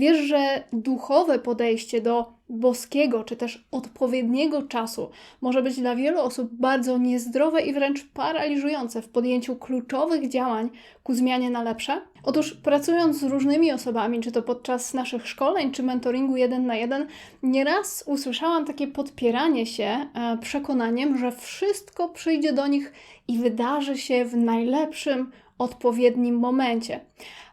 Wiesz, że duchowe podejście do boskiego czy też odpowiedniego czasu może być dla wielu osób bardzo niezdrowe i wręcz paraliżujące w podjęciu kluczowych działań ku zmianie na lepsze? Otóż pracując z różnymi osobami, czy to podczas naszych szkoleń, czy mentoringu jeden na jeden, nieraz usłyszałam takie podpieranie się e, przekonaniem, że wszystko przyjdzie do nich i wydarzy się w najlepszym, odpowiednim momencie.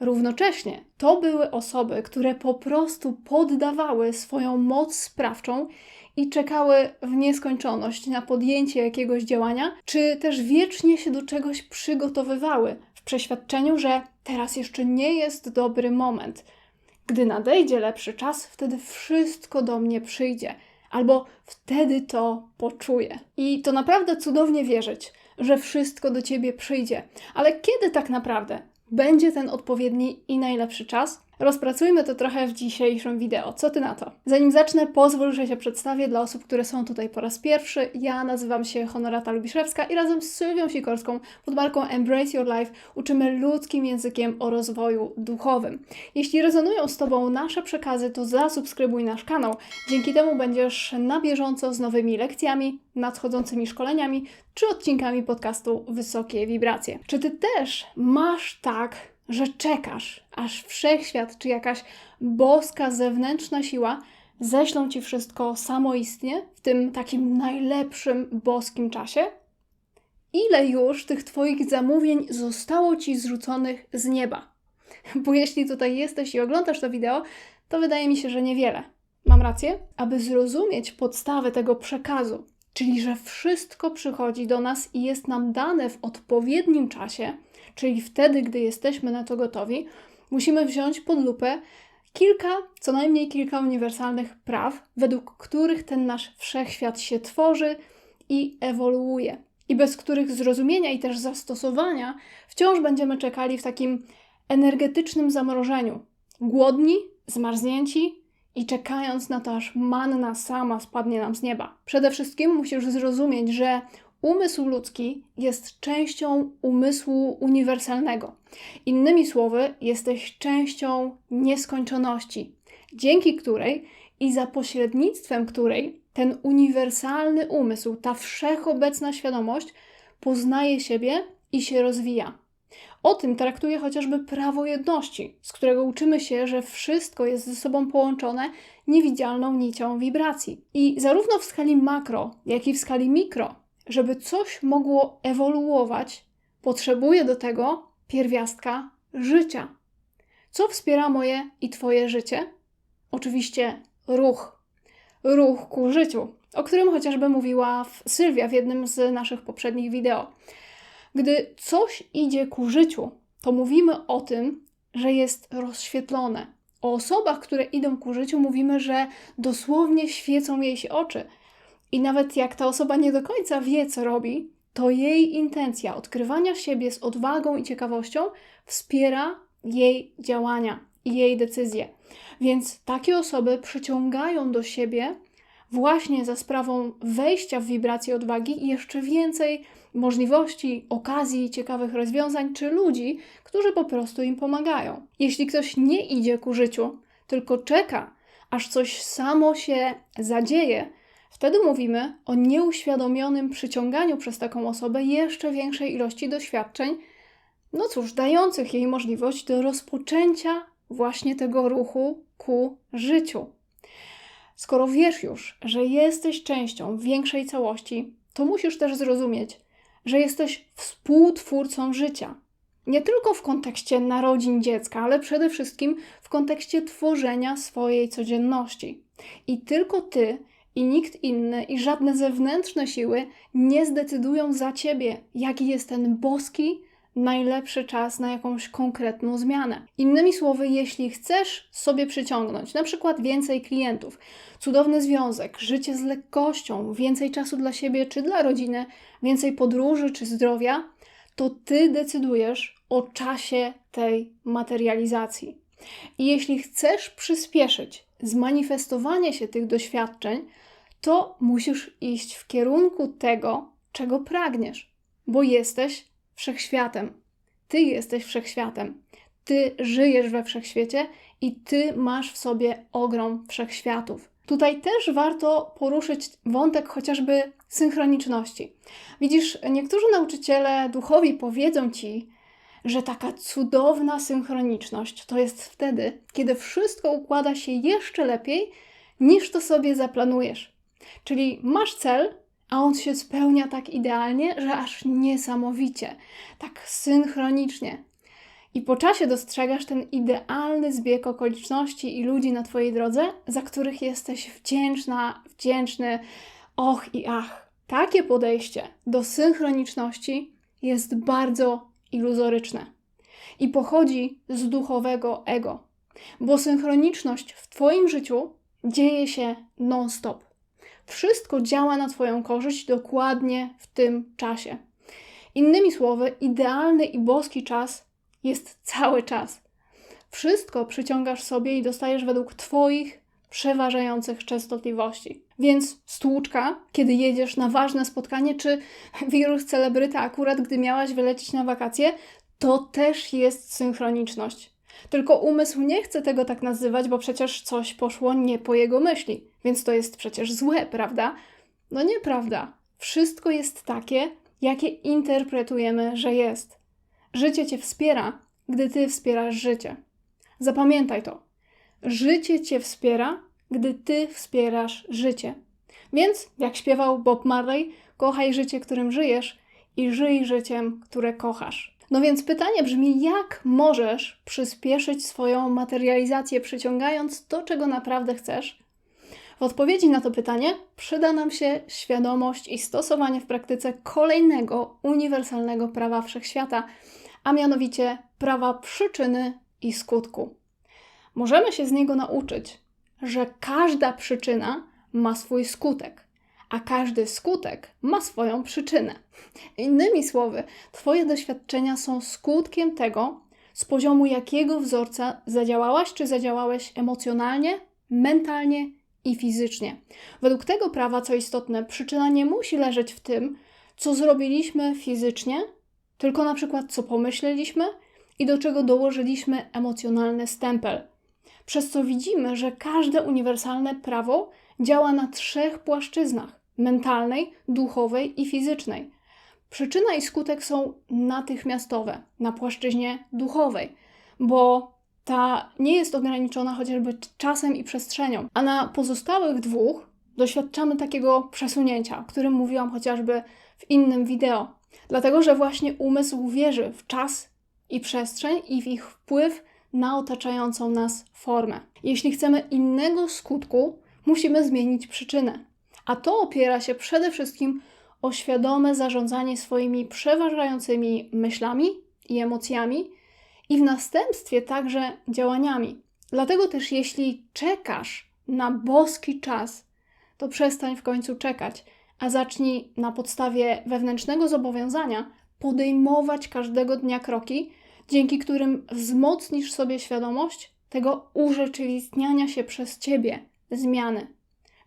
Równocześnie to były osoby, które po prostu poddawały swoją moc sprawczą i czekały w nieskończoność na podjęcie jakiegoś działania, czy też wiecznie się do czegoś przygotowywały w przeświadczeniu, że teraz jeszcze nie jest dobry moment. Gdy nadejdzie lepszy czas, wtedy wszystko do mnie przyjdzie, albo wtedy to poczuję. I to naprawdę cudownie wierzyć, że wszystko do ciebie przyjdzie. Ale kiedy tak naprawdę będzie ten odpowiedni i najlepszy czas? Rozpracujmy to trochę w dzisiejszym wideo. Co ty na to? Zanim zacznę, pozwól, że się przedstawię dla osób, które są tutaj po raz pierwszy. Ja nazywam się Honorata Lubiszewska i razem z Sylwią Sikorską pod marką Embrace Your Life uczymy ludzkim językiem o rozwoju duchowym. Jeśli rezonują z Tobą nasze przekazy, to zasubskrybuj nasz kanał. Dzięki temu będziesz na bieżąco z nowymi lekcjami, nadchodzącymi szkoleniami czy odcinkami podcastu Wysokie Wibracje. Czy Ty też masz tak że czekasz, aż wszechświat czy jakaś boska zewnętrzna siła ześlą ci wszystko samoistnie w tym takim najlepszym boskim czasie? Ile już tych Twoich zamówień zostało Ci zrzuconych z nieba? Bo jeśli tutaj jesteś i oglądasz to wideo, to wydaje mi się, że niewiele. Mam rację? Aby zrozumieć podstawę tego przekazu, czyli że wszystko przychodzi do nas i jest nam dane w odpowiednim czasie, czyli wtedy, gdy jesteśmy na to gotowi, musimy wziąć pod lupę kilka, co najmniej kilka uniwersalnych praw, według których ten nasz wszechświat się tworzy i ewoluuje, i bez których zrozumienia i też zastosowania wciąż będziemy czekali w takim energetycznym zamrożeniu. Głodni, zmarznięci i czekając na to, aż manna sama spadnie nam z nieba. Przede wszystkim musisz zrozumieć, że Umysł ludzki jest częścią umysłu uniwersalnego. Innymi słowy, jesteś częścią nieskończoności, dzięki której i za pośrednictwem której ten uniwersalny umysł, ta wszechobecna świadomość poznaje siebie i się rozwija. O tym traktuje chociażby prawo jedności, z którego uczymy się, że wszystko jest ze sobą połączone niewidzialną nicią wibracji. I zarówno w skali makro, jak i w skali mikro żeby coś mogło ewoluować, potrzebuję do tego pierwiastka życia. Co wspiera moje i Twoje życie? Oczywiście ruch. Ruch ku życiu, o którym chociażby mówiła Sylwia w jednym z naszych poprzednich wideo. Gdy coś idzie ku życiu, to mówimy o tym, że jest rozświetlone. O osobach, które idą ku życiu, mówimy, że dosłownie świecą jej się oczy, i nawet jak ta osoba nie do końca wie, co robi, to jej intencja odkrywania siebie z odwagą i ciekawością wspiera jej działania i jej decyzje. Więc takie osoby przyciągają do siebie właśnie za sprawą wejścia w wibrację odwagi jeszcze więcej możliwości, okazji, ciekawych rozwiązań czy ludzi, którzy po prostu im pomagają. Jeśli ktoś nie idzie ku życiu, tylko czeka, aż coś samo się zadzieje, Wtedy mówimy o nieuświadomionym przyciąganiu przez taką osobę jeszcze większej ilości doświadczeń, no cóż, dających jej możliwość do rozpoczęcia właśnie tego ruchu ku życiu. Skoro wiesz już, że jesteś częścią większej całości, to musisz też zrozumieć, że jesteś współtwórcą życia. Nie tylko w kontekście narodzin dziecka, ale przede wszystkim w kontekście tworzenia swojej codzienności. I tylko ty i nikt inny i żadne zewnętrzne siły nie zdecydują za ciebie, jaki jest ten boski, najlepszy czas na jakąś konkretną zmianę. Innymi słowy, jeśli chcesz sobie przyciągnąć na przykład więcej klientów, cudowny związek, życie z lekkością, więcej czasu dla siebie czy dla rodziny, więcej podróży czy zdrowia, to ty decydujesz o czasie tej materializacji. I jeśli chcesz przyspieszyć zmanifestowanie się tych doświadczeń, to musisz iść w kierunku tego, czego pragniesz, bo jesteś wszechświatem. Ty jesteś wszechświatem. Ty żyjesz we wszechświecie i ty masz w sobie ogrom wszechświatów. Tutaj też warto poruszyć wątek chociażby synchroniczności. Widzisz, niektórzy nauczyciele duchowi powiedzą ci, że taka cudowna synchroniczność to jest wtedy, kiedy wszystko układa się jeszcze lepiej niż to sobie zaplanujesz. Czyli masz cel, a on się spełnia tak idealnie, że aż niesamowicie, tak synchronicznie. I po czasie dostrzegasz ten idealny zbieg okoliczności i ludzi na Twojej drodze, za których jesteś wdzięczna, wdzięczny, och i ach. Takie podejście do synchroniczności jest bardzo iluzoryczne i pochodzi z duchowego ego, bo synchroniczność w Twoim życiu dzieje się non-stop. Wszystko działa na Twoją korzyść dokładnie w tym czasie. Innymi słowy, idealny i boski czas jest cały czas. Wszystko przyciągasz sobie i dostajesz według Twoich przeważających częstotliwości. Więc stłuczka, kiedy jedziesz na ważne spotkanie, czy wirus celebryta akurat, gdy miałaś wylecieć na wakacje, to też jest synchroniczność. Tylko umysł nie chce tego tak nazywać, bo przecież coś poszło nie po jego myśli, więc to jest przecież złe, prawda? No nieprawda. Wszystko jest takie, jakie interpretujemy, że jest. Życie cię wspiera, gdy ty wspierasz życie. Zapamiętaj to. Życie cię wspiera, gdy ty wspierasz życie. Więc, jak śpiewał Bob Marley, kochaj życie, którym żyjesz i żyj życiem, które kochasz. No więc pytanie brzmi, jak możesz przyspieszyć swoją materializację, przyciągając to, czego naprawdę chcesz? W odpowiedzi na to pytanie przyda nam się świadomość i stosowanie w praktyce kolejnego uniwersalnego prawa wszechświata, a mianowicie prawa przyczyny i skutku. Możemy się z niego nauczyć, że każda przyczyna ma swój skutek, a każdy skutek ma swoją przyczynę. Innymi słowy, Twoje doświadczenia są skutkiem tego, z poziomu jakiego wzorca zadziałałaś czy zadziałałeś emocjonalnie, mentalnie i fizycznie. Według tego prawa, co istotne, przyczyna nie musi leżeć w tym, co zrobiliśmy fizycznie, tylko na przykład co pomyśleliśmy i do czego dołożyliśmy emocjonalny stempel. Przez co widzimy, że każde uniwersalne prawo działa na trzech płaszczyznach: mentalnej, duchowej i fizycznej. Przyczyna i skutek są natychmiastowe na płaszczyźnie duchowej, bo ta nie jest ograniczona chociażby czasem i przestrzenią, a na pozostałych dwóch doświadczamy takiego przesunięcia, o którym mówiłam chociażby w innym wideo. Dlatego, że właśnie umysł wierzy w czas i przestrzeń i w ich wpływ na otaczającą nas formę. Jeśli chcemy innego skutku, musimy zmienić przyczynę. A to opiera się przede wszystkim o świadome zarządzanie swoimi przeważającymi myślami i emocjami i w następstwie także działaniami. Dlatego też, jeśli czekasz na boski czas, to przestań w końcu czekać, a zacznij na podstawie wewnętrznego zobowiązania podejmować każdego dnia kroki, dzięki którym wzmocnisz sobie świadomość tego urzeczywistniania się przez ciebie zmiany.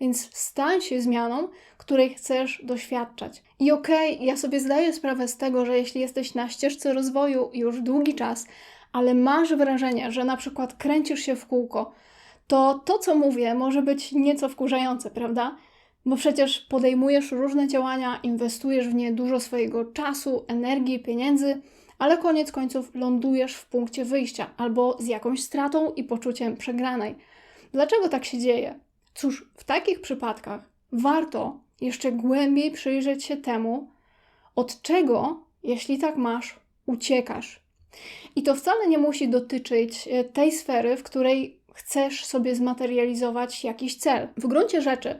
Więc stań się zmianą, której chcesz doświadczać. I okej, okay, ja sobie zdaję sprawę z tego, że jeśli jesteś na ścieżce rozwoju już długi czas, ale masz wrażenie, że na przykład kręcisz się w kółko, to to, co mówię, może być nieco wkurzające, prawda? Bo przecież podejmujesz różne działania, inwestujesz w nie dużo swojego czasu, energii, pieniędzy, ale koniec końców lądujesz w punkcie wyjścia albo z jakąś stratą i poczuciem przegranej. Dlaczego tak się dzieje? Cóż, w takich przypadkach warto jeszcze głębiej przyjrzeć się temu, od czego, jeśli tak masz, uciekasz. I to wcale nie musi dotyczyć e, tej sfery, w której chcesz sobie zmaterializować jakiś cel. W gruncie rzeczy,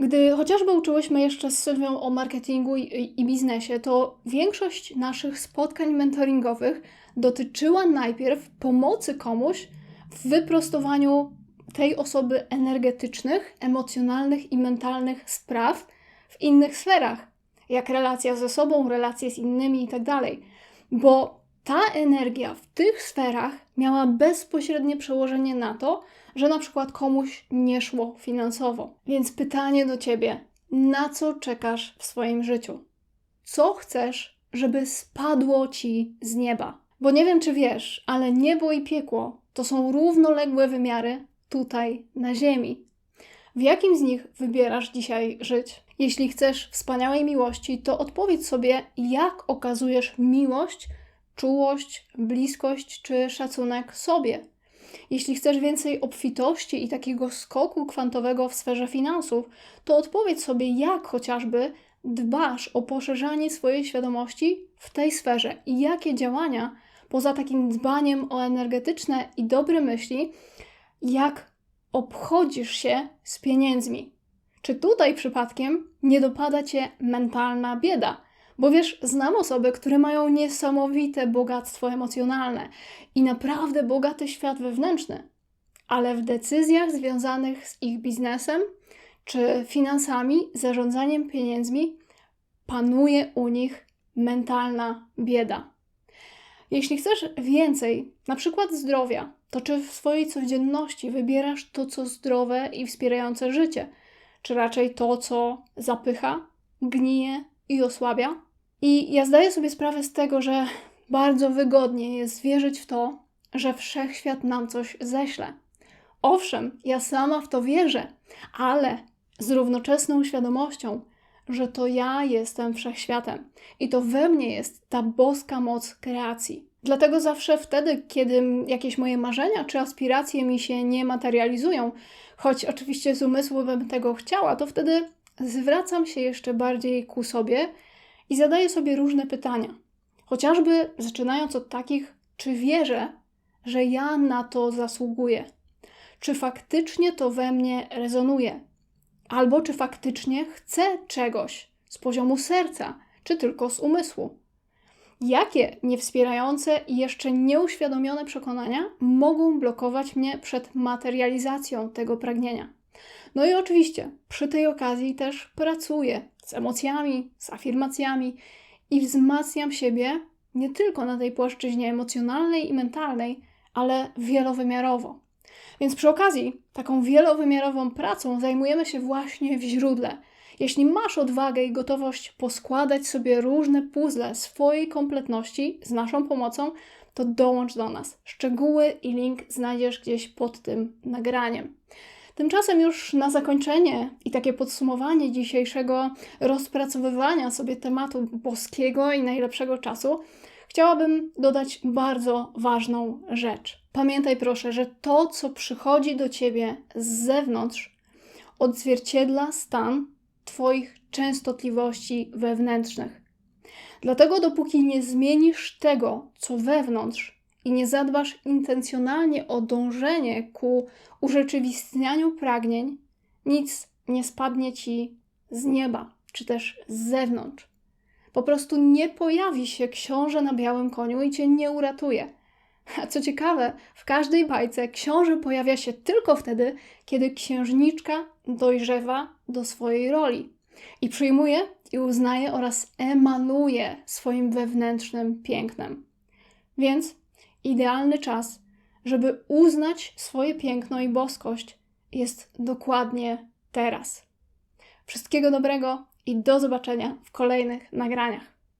gdy chociażby uczyłyśmy jeszcze z Sylwią o marketingu i, i, biznesie, to większość naszych spotkań mentoringowych dotyczyła najpierw pomocy komuś w wyprostowaniu tej osoby energetycznych, emocjonalnych i mentalnych spraw w innych sferach, jak relacja ze sobą, relacje z innymi itd. Tak Bo ta energia w tych sferach miała bezpośrednie przełożenie na to, że na przykład komuś nie szło finansowo. Więc pytanie do ciebie: na co czekasz w swoim życiu? Co chcesz, żeby spadło ci z nieba? Bo nie wiem, czy wiesz, ale niebo i piekło to są równoległe wymiary tutaj na Ziemi. W jakim z nich wybierasz dzisiaj żyć? Jeśli chcesz wspaniałej miłości, to odpowiedz sobie, jak okazujesz miłość, czułość, bliskość czy szacunek sobie. Jeśli chcesz więcej obfitości i takiego skoku kwantowego w sferze finansów, to odpowiedz sobie, jak chociażby dbasz o poszerzanie swojej świadomości w tej sferze i jakie działania, poza takim dbaniem o energetyczne i dobre myśli, jak obchodzisz się z pieniędzmi. Czy tutaj przypadkiem nie dopada cię mentalna bieda? Bo wiesz, znam osoby, które mają niesamowite bogactwo emocjonalne i naprawdę bogaty świat wewnętrzny, ale w decyzjach związanych z ich biznesem czy finansami, zarządzaniem pieniędzmi panuje u nich mentalna bieda. Jeśli chcesz więcej, na przykład zdrowia, to czy w swojej codzienności wybierasz to, co zdrowe i wspierające życie, czy raczej to, co zapycha, gnije i osłabia? I ja zdaję sobie sprawę z tego, że bardzo wygodnie jest wierzyć w to, że wszechświat nam coś ześle. Owszem, ja sama w to wierzę, ale z równoczesną świadomością, że to ja jestem wszechświatem i to we mnie jest ta boska moc kreacji. Dlatego zawsze wtedy, kiedy jakieś moje marzenia czy aspiracje mi się nie materializują, choć oczywiście z umysłu bym tego chciała, to wtedy zwracam się jeszcze bardziej ku sobie i zadaję sobie różne pytania. Chociażby zaczynając od takich, czy wierzę, że ja na to zasługuję? Czy faktycznie to we mnie rezonuje? Albo czy faktycznie chcę czegoś z poziomu serca, czy tylko z umysłu? Jakie niewspierające i jeszcze nieuświadomione przekonania mogą blokować mnie przed materializacją tego pragnienia? No i oczywiście przy tej okazji też pracuję z emocjami, z afirmacjami i wzmacniam siebie nie tylko na tej płaszczyźnie emocjonalnej i mentalnej, ale wielowymiarowo. Więc przy okazji, taką wielowymiarową pracą zajmujemy się właśnie w źródle. Jeśli masz odwagę i gotowość poskładać sobie różne puzzle swojej kompletności z naszą pomocą, to dołącz do nas. Szczegóły i link znajdziesz gdzieś pod tym nagraniem. Tymczasem już na zakończenie i takie podsumowanie dzisiejszego rozpracowywania sobie tematu boskiego i najlepszego czasu, chciałabym dodać bardzo ważną rzecz. Pamiętaj proszę, że to, co przychodzi do ciebie z zewnątrz, odzwierciedla stan Twoich częstotliwości wewnętrznych. Dlatego, dopóki nie zmienisz tego, co wewnątrz, i nie zadbasz intencjonalnie o dążenie ku urzeczywistnianiu pragnień, nic nie spadnie ci z nieba, czy też z zewnątrz. Po prostu nie pojawi się książę na białym koniu i cię nie uratuje. A co ciekawe, w każdej bajce książę pojawia się tylko wtedy, kiedy księżniczka dojrzewa do swojej roli i przyjmuje i uznaje oraz emanuje swoim wewnętrznym pięknem. Więc idealny czas, żeby uznać swoje piękno i boskość, jest dokładnie teraz. Wszystkiego dobrego i do zobaczenia w kolejnych nagraniach.